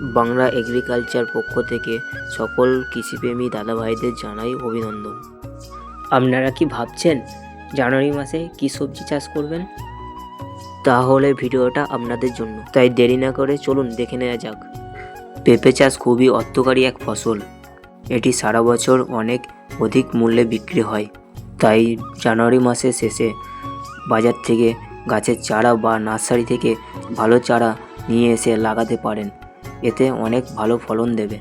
Bangla agriculture পক্ষ থেকে সকল কৃষিপ্রেমী দাদাভাইদের জানাই অভিনন্দন। আপনারা কি ভাবছেন জানুয়ারি মাসে কি সবজি চাষ করবেন? তাহলে ভিডিওটা আপনাদের জন্য। তাই দেরি না করে চলুন দেখে নেওয়া যাক। পেঁপে চাষ খুবই অর্থকারী এক ফসল। এটি সারা বছর অনেক অধিক মূল্যে বিক্রি হয়। তাই জানুয়ারি মাসের শেষে বাজার থেকে গাছের চারা বা নার্সারি থেকে ভালো চারা নিয়ে এসে লাগাতে পারেন। এতে অনেক ভালো ফলন দেবে।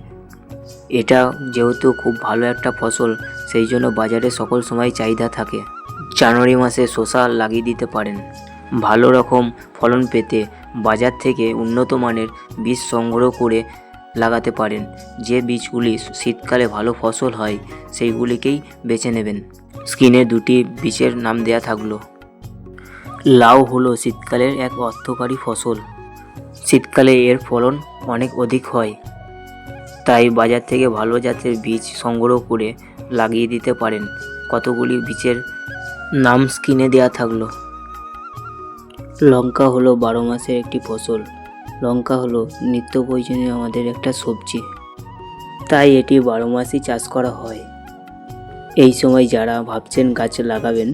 এটা যেহেতু খুব ভালো একটা ফসল, সেই জন্য বাজারে সকল সময় চাহিদা থাকে। জানুয়ারি মাসে শশা লাগিয়ে দিতে পারেন। ভালো রকম ফলন পেতে বাজার থেকে উন্নত মানের বীজ সংগ্রহ করে লাগাতে পারেন। যে বীজগুলি শীতকালে ভালো ফসল হয়, সেইগুলিকেই বেছে নেবেন। স্ক্রিনে দুটি বীজের নাম দেয়া থাকল। লাউ হলো শীতকালের এক অর্থকারী ফসল। শীতকালে এর ফলন অনেক অধিক হয়। তাই বাজার থেকে ভালো জাতের বীজ সংগ্রহ করে লাগিয়ে দিতে পারেন। কতগুলি বীজের নাম স্ক্রিনে দেওয়া থাকল। লঙ্কা হলো বারো মাসের একটি ফসল। লঙ্কা হলো নিত্য প্রয়োজনীয় আমাদের একটা সবজি। তাই এটি বারো মাসই চাষ করা হয়। এই সময় যারা ভাবছেন গাছ লাগাবেন,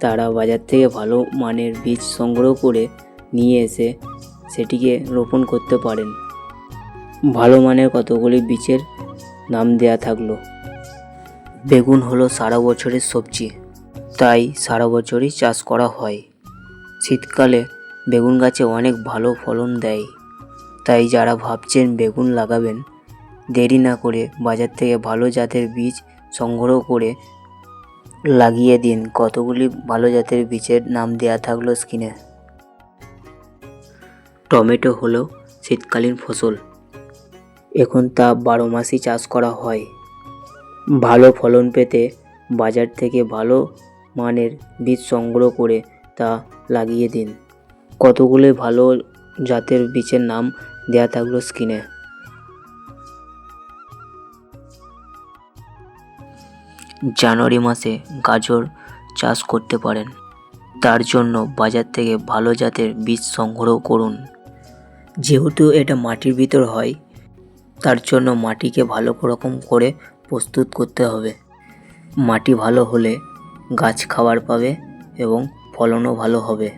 তারা বাজার থেকে ভালো মানের বীজ সংগ্রহ করে নিয়ে এসে সেটিকে রোপণ করতে পারেন। ভালো মানের কতগুলি বীজের নাম দেয়া থাকল। বেগুন হলো সারা বছরের সবজি, তাই সারা বছরই চাষ করা হয়। শীতকালে বেগুন গাছে অনেক ভালো ফলন দেয়, তাই যারা ভাবছেন বেগুন লাগাবেন, দেরি না করে বাজার থেকে ভালো জাতের বীজ সংগ্রহ করে লাগিয়ে দিন। কতগুলি ভালো জাতের বীজের নাম দেয়া থাকল স্ক্রিনে। টমেটো হলো শীতকালীন ফসল। এখন তা বারো মাসই চাষ করা হয়। ভালো ফলন পেতে বাজার থেকে ভালো মানের বীজ সংগ্রহ করে তা লাগিয়ে দিন। কতগুলো ভালো জাতের বীজের নাম দেয়া থাকল স্ক্রিনে জানুয়ারি মাসে গাজর চাষ করতে পারেন। তার জন্য বাজার থেকে ভালো জাতের বীজ সংগ্রহ করুন। যেহেতু এটা মাটির ভিতর হয়, তার জন্য মাটিকে ভালো রকম করে প্রস্তুত করতে হবে। মাটি ভালো হলে গাছ খাবার পাবে এবং ফলনও ভালো হবে।